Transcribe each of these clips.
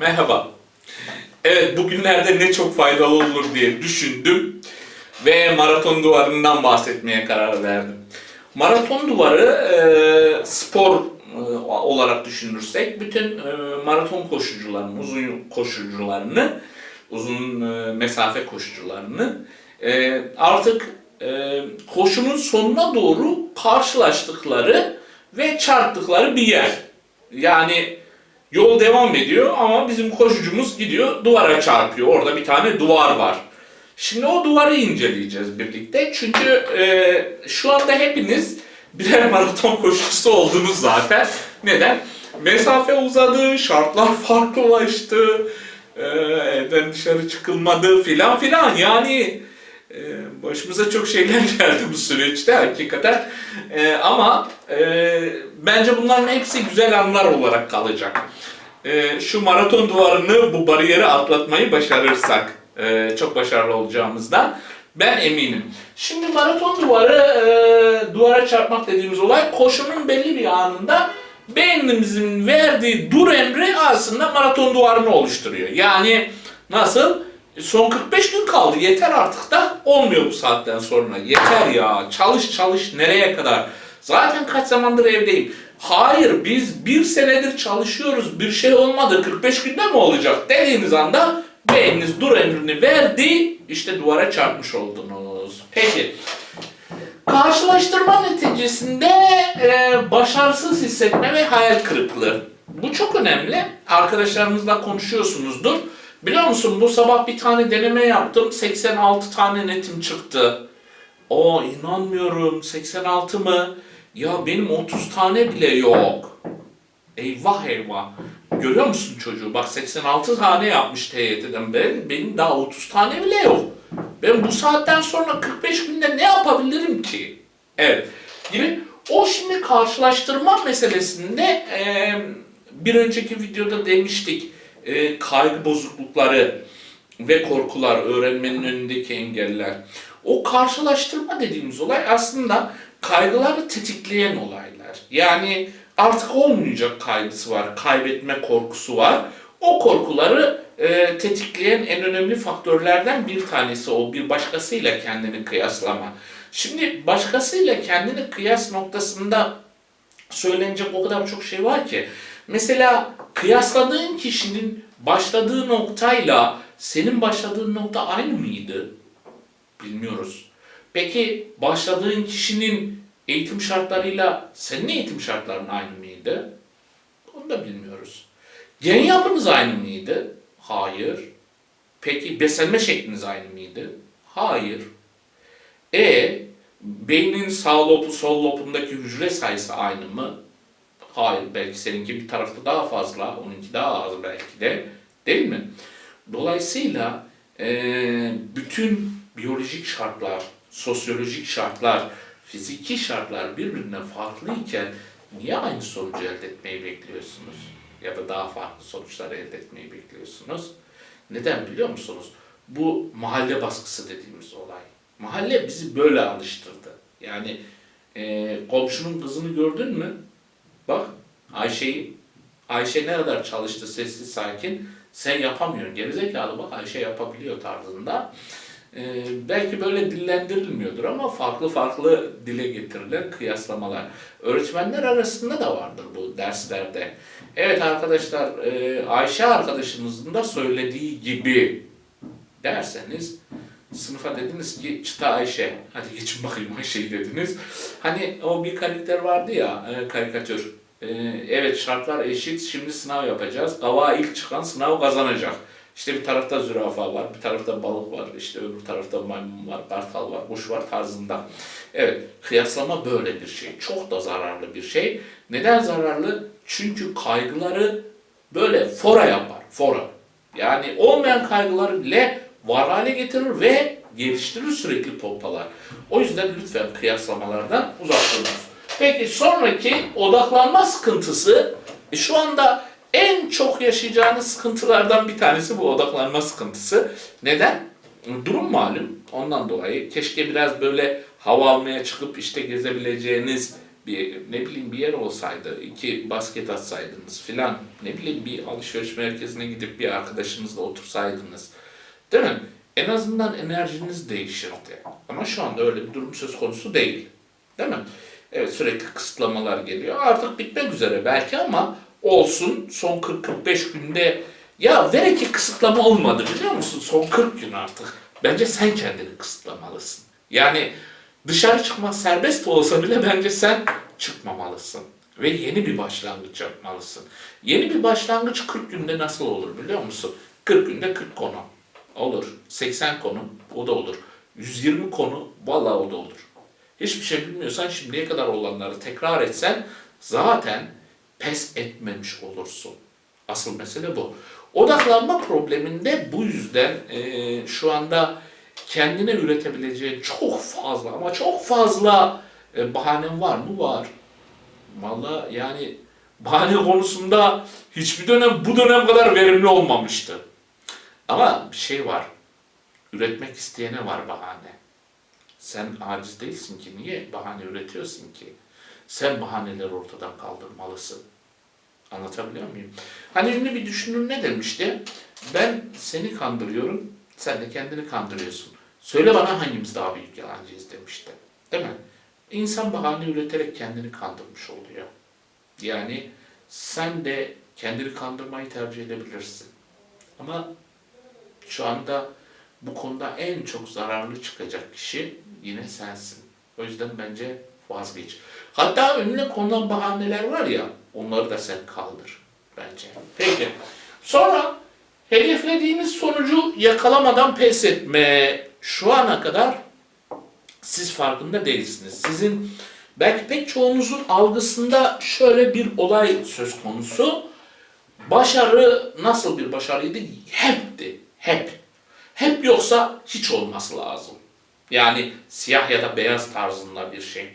Merhaba. Evet bugünlerde ne çok faydalı olur diye düşündüm ve maraton duvarından bahsetmeye karar verdim. Maraton duvarı e, spor e, olarak düşünürsek bütün e, maraton koşucularının, uzun koşucularını, uzun mesafe koşucularını artık koşunun sonuna doğru karşılaştıkları ve çarptıkları bir yer. Yani Yol devam ediyor ama bizim koşucumuz gidiyor duvara çarpıyor. Orada bir tane duvar var. Şimdi o duvarı inceleyeceğiz birlikte. Çünkü e, şu anda hepiniz birer maraton koşucusu oldunuz zaten. Neden? Mesafe uzadı, şartlar farklılaştı, e, evden dışarı çıkılmadı filan filan. Yani başımıza çok şeyler geldi bu süreçte hakikaten. E, ama e, bence bunların hepsi güzel anlar olarak kalacak. E, şu maraton duvarını, bu bariyeri atlatmayı başarırsak e, çok başarılı olacağımızdan ben eminim. Şimdi maraton duvarı, e, duvara çarpmak dediğimiz olay koşunun belli bir anında beynimizin verdiği dur emri aslında maraton duvarını oluşturuyor. Yani nasıl? Son 45 gün kaldı. Yeter artık da olmuyor bu saatten sonra. Yeter ya. Çalış çalış nereye kadar? Zaten kaç zamandır evdeyim. Hayır biz bir senedir çalışıyoruz. Bir şey olmadı. 45 günde mi olacak? Dediğiniz anda beyniniz dur emrini verdi. İşte duvara çarpmış oldunuz. Peki. Karşılaştırma neticesinde e, başarısız hissetme ve hayal kırıklığı. Bu çok önemli. Arkadaşlarınızla konuşuyorsunuzdur. Biliyor musun bu sabah bir tane deneme yaptım. 86 tane netim çıktı. O inanmıyorum 86 mı? Ya benim 30 tane bile yok. Eyvah eyvah. Görüyor musun çocuğu? Bak 86 tane yapmış TYT'den. Ben, benim daha 30 tane bile yok. Ben bu saatten sonra 45 günde ne yapabilirim ki? Evet. Gibi o şimdi karşılaştırma meselesinde e, bir önceki videoda demiştik. E, kaygı bozuklukları ve korkular, öğrenmenin önündeki engeller. O karşılaştırma dediğimiz olay aslında kaygıları tetikleyen olaylar. Yani artık olmayacak kaygısı var, kaybetme korkusu var. O korkuları e, tetikleyen en önemli faktörlerden bir tanesi o bir başkasıyla kendini kıyaslama. Şimdi başkasıyla kendini kıyas noktasında söylenecek o kadar çok şey var ki. Mesela kıyasladığın kişinin başladığı noktayla senin başladığın nokta aynı mıydı? Bilmiyoruz. Peki başladığın kişinin eğitim şartlarıyla senin eğitim şartların aynı mıydı? Onu da bilmiyoruz. Gen yapınız aynı mıydı? Hayır. Peki beslenme şekliniz aynı mıydı? Hayır. E beynin sağ lobu sol lobundaki hücre sayısı aynı mı? Hayır. Belki seninki bir tarafta daha fazla, onunki daha az belki de. Değil mi? Dolayısıyla e, bütün biyolojik şartlar, sosyolojik şartlar, fiziki şartlar birbirinden farklı iken niye aynı sonucu elde etmeyi bekliyorsunuz? Ya da daha farklı sonuçlar elde etmeyi bekliyorsunuz? Neden biliyor musunuz? Bu mahalle baskısı dediğimiz olay. Mahalle bizi böyle alıştırdı. Yani e, komşunun kızını gördün mü? Bak Ayşe'yi. Ayşe ne kadar çalıştı sessiz sakin. Sen yapamıyorsun. Gerizekalı bak Ayşe yapabiliyor tarzında. Ee, belki böyle dillendirilmiyordur ama farklı farklı dile getirilen kıyaslamalar. Öğretmenler arasında da vardır bu derslerde. Evet arkadaşlar e, Ayşe arkadaşımızın da söylediği gibi derseniz sınıfa dediniz ki çıta Ayşe hadi geçin bakayım Ayşe'yi dediniz. Hani o bir karakter vardı ya e, karikatür. E, evet şartlar eşit şimdi sınav yapacağız. Gava ilk çıkan sınav kazanacak. İşte bir tarafta zürafa var, bir tarafta balık var, işte öbür tarafta maymun var, kartal var, kuş var tarzında. Evet, kıyaslama böyle bir şey. Çok da zararlı bir şey. Neden zararlı? Çünkü kaygıları böyle fora yapar, fora. Yani olmayan kaygıları bile var hale getirir ve geliştirir sürekli pompalar. O yüzden lütfen kıyaslamalardan uzak durunuz. Peki sonraki odaklanma sıkıntısı e, şu anda en çok yaşayacağınız sıkıntılardan bir tanesi bu odaklanma sıkıntısı. Neden? Durum malum. Ondan dolayı keşke biraz böyle hava almaya çıkıp işte gezebileceğiniz bir ne bileyim bir yer olsaydı, iki basket atsaydınız filan, ne bileyim bir alışveriş merkezine gidip bir arkadaşınızla otursaydınız. Değil mi? En azından enerjiniz değişirdi. Ama şu anda öyle bir durum söz konusu değil. Değil mi? Evet sürekli kısıtlamalar geliyor. Artık bitmek üzere belki ama olsun son 40-45 günde ya vere ki kısıtlama olmadı biliyor musun? Son 40 gün artık. Bence sen kendini kısıtlamalısın. Yani dışarı çıkmak serbest olsa bile bence sen çıkmamalısın. Ve yeni bir başlangıç yapmalısın. Yeni bir başlangıç 40 günde nasıl olur biliyor musun? 40 günde 40 konu. Olur. 80 konu o da olur. 120 konu vallahi o da olur. Hiçbir şey bilmiyorsan şimdiye kadar olanları tekrar etsen zaten pes etmemiş olursun. Asıl mesele bu. Odaklanma probleminde bu yüzden eee, şu anda kendine üretebileceğin çok fazla ama çok fazla e, bahanen var mı? Var. Vallahi yani bahane konusunda hiçbir dönem bu dönem kadar verimli olmamıştı. Ama bir şey var. Üretmek isteyene var bahane. Sen aciz değilsin ki. Niye bahane üretiyorsun ki? Sen bahaneleri ortadan kaldırmalısın. Anlatabiliyor muyum? Hani ünlü bir düşünür ne demişti? Ben seni kandırıyorum, sen de kendini kandırıyorsun. Söyle bana hangimiz daha büyük yalancıyız demişti. Değil mi? İnsan bahane üreterek kendini kandırmış oluyor. Yani sen de kendini kandırmayı tercih edebilirsin. Ama şu anda bu konuda en çok zararlı çıkacak kişi yine sensin. O yüzden bence vazgeç. Hatta önüne konulan bahaneler var ya, onları da sen kaldır bence. Peki. Sonra hedeflediğiniz sonucu yakalamadan pes etme. Şu ana kadar siz farkında değilsiniz. Sizin belki pek çoğunuzun algısında şöyle bir olay söz konusu. Başarı nasıl bir başarıydı? Hepti. Hep. Hep yoksa hiç olması lazım. Yani siyah ya da beyaz tarzında bir şey.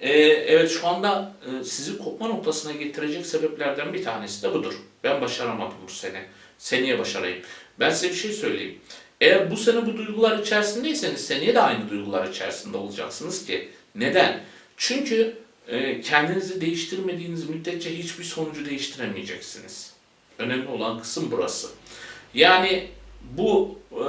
Ee, evet şu anda e, sizi kopma noktasına getirecek sebeplerden bir tanesi de budur. Ben başaramadım bu sene. Seneye başarayım. Ben size bir şey söyleyeyim. Eğer bu sene bu duygular içerisindeyseniz seneye de aynı duygular içerisinde olacaksınız ki. Neden? Çünkü e, kendinizi değiştirmediğiniz müddetçe hiçbir sonucu değiştiremeyeceksiniz. Önemli olan kısım burası. Yani bu e,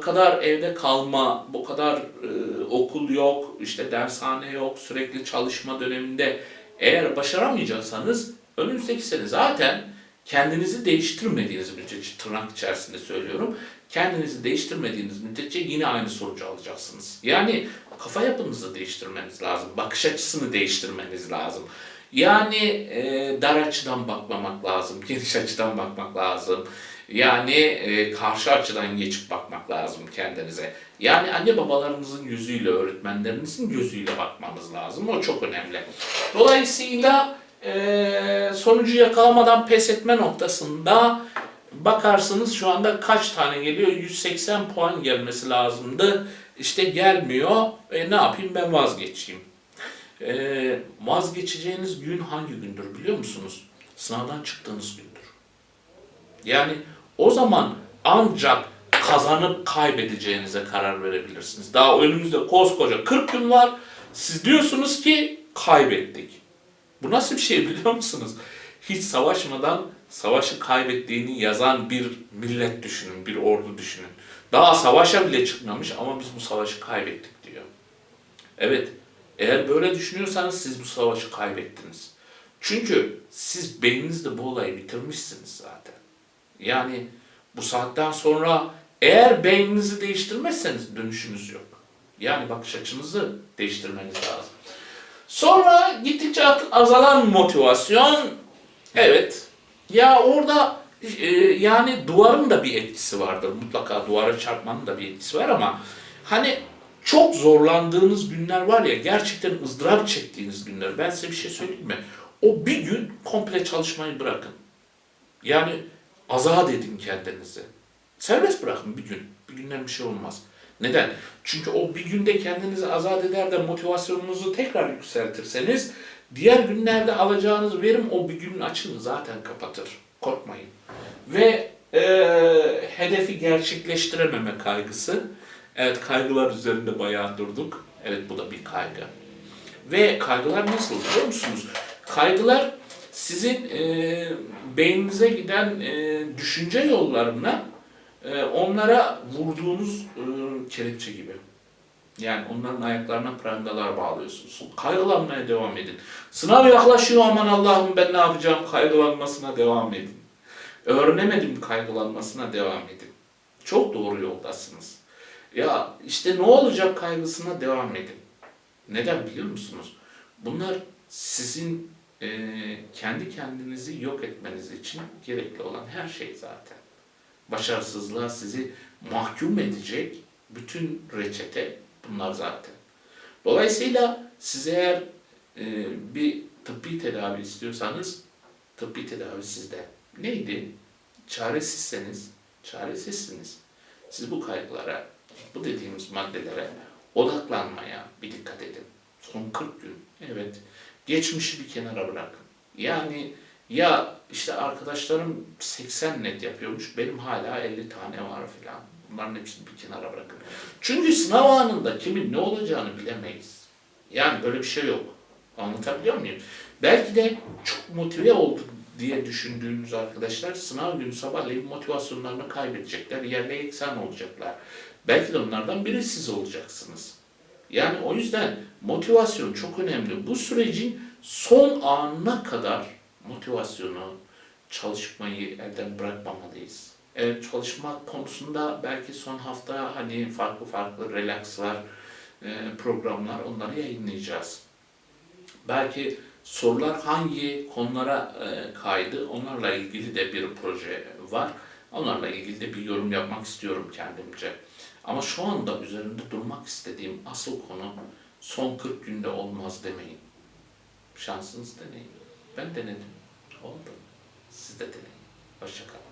kadar evde kalma, bu kadar e, okul yok, işte dershane yok, sürekli çalışma döneminde eğer başaramayacaksanız önümüzdeki sene zaten kendinizi değiştirmediğiniz müddetçe tırnak içerisinde söylüyorum. Kendinizi değiştirmediğiniz müddetçe yine aynı sonucu alacaksınız. Yani kafa yapınızı değiştirmeniz lazım. Bakış açısını değiştirmeniz lazım. Yani e, dar açıdan bakmamak lazım. Geniş açıdan bakmak lazım. Yani e, karşı açıdan geçip bakmak lazım kendinize. Yani anne babalarınızın gözüyle, öğretmenlerinizin gözüyle bakmanız lazım. O çok önemli. Dolayısıyla e, sonucu yakalamadan pes etme noktasında bakarsınız şu anda kaç tane geliyor? 180 puan gelmesi lazımdı. İşte gelmiyor. E, ne yapayım ben vazgeçeyim. E, vazgeçeceğiniz gün hangi gündür biliyor musunuz? Sınavdan çıktığınız gündür. Yani o zaman ancak kazanıp kaybedeceğinize karar verebilirsiniz. Daha önümüzde koskoca 40 gün var. Siz diyorsunuz ki kaybettik. Bu nasıl bir şey biliyor musunuz? Hiç savaşmadan savaşı kaybettiğini yazan bir millet düşünün, bir ordu düşünün. Daha savaşa bile çıkmamış ama biz bu savaşı kaybettik diyor. Evet, eğer böyle düşünüyorsanız siz bu savaşı kaybettiniz. Çünkü siz beyninizde bu olayı bitirmişsiniz zaten. Yani bu saatten sonra eğer beyninizi değiştirmezseniz dönüşünüz yok. Yani bakış açınızı değiştirmeniz lazım. Sonra gittikçe azalan motivasyon. Evet. Ya orada e, yani duvarın da bir etkisi vardır. Mutlaka duvara çarpmanın da bir etkisi var ama hani çok zorlandığınız günler var ya gerçekten ızdırap çektiğiniz günler. Ben size bir şey söyleyeyim mi? O bir gün komple çalışmayı bırakın. Yani azat edin kendinizi. Serbest bırakın bir gün. Bir günden bir şey olmaz. Neden? Çünkü o bir günde kendinizi azat eder de motivasyonunuzu tekrar yükseltirseniz diğer günlerde alacağınız verim o bir günün açığını zaten kapatır. Korkmayın. Ve e, hedefi gerçekleştirememe kaygısı. Evet kaygılar üzerinde bayağı durduk. Evet bu da bir kaygı. Ve kaygılar nasıl biliyor musunuz? Kaygılar sizin e, beyninize giden e, düşünce yollarına e, onlara vurduğunuz e, kelepçe gibi. Yani onların ayaklarına prangalar bağlıyorsunuz. Kaygılanmaya devam edin. Sınav yaklaşıyor aman Allah'ım ben ne yapacağım kaygılanmasına devam edin. Öğrenemedim kaygılanmasına devam edin. Çok doğru yoldasınız. Ya işte ne olacak kaygısına devam edin. Neden biliyor musunuz? Bunlar sizin e, kendi kendinizi yok etmeniz için gerekli olan her şey zaten. Başarısızlığa sizi mahkum edecek bütün reçete bunlar zaten. Dolayısıyla siz eğer e, bir tıbbi tedavi istiyorsanız tıbbi tedavi sizde. Neydi? Çaresizseniz, çaresizsiniz. Siz bu kaygılara, bu dediğimiz maddelere odaklanmaya bir dikkat edin. Son 40 gün, evet. Geçmişi bir kenara bırakın. Yani ya işte arkadaşlarım 80 net yapıyormuş, benim hala 50 tane var filan. Bunların hepsini bir kenara bırakın. Çünkü sınav anında kimin ne olacağını bilemeyiz. Yani böyle bir şey yok. Anlatabiliyor muyum? Belki de çok motive oldu diye düşündüğünüz arkadaşlar sınav günü sabahleyin motivasyonlarını kaybedecekler, yerle eksen olacaklar. Belki de onlardan biri siz olacaksınız. Yani o yüzden motivasyon çok önemli. Bu sürecin son anına kadar motivasyonu, çalışmayı elden bırakmamalıyız. Evet çalışma konusunda belki son hafta hani farklı farklı relakslar, e, programlar onları yayınlayacağız. Belki sorular hangi konulara e, kaydı onlarla ilgili de bir proje var. Onlarla ilgili de bir yorum yapmak istiyorum kendimce. Ama şu anda üzerinde durmak istediğim asıl konu son 40 günde olmaz demeyin. Şansınız deneyin. Ben denedim. Oldu. Siz de deneyin. Hoşçakalın.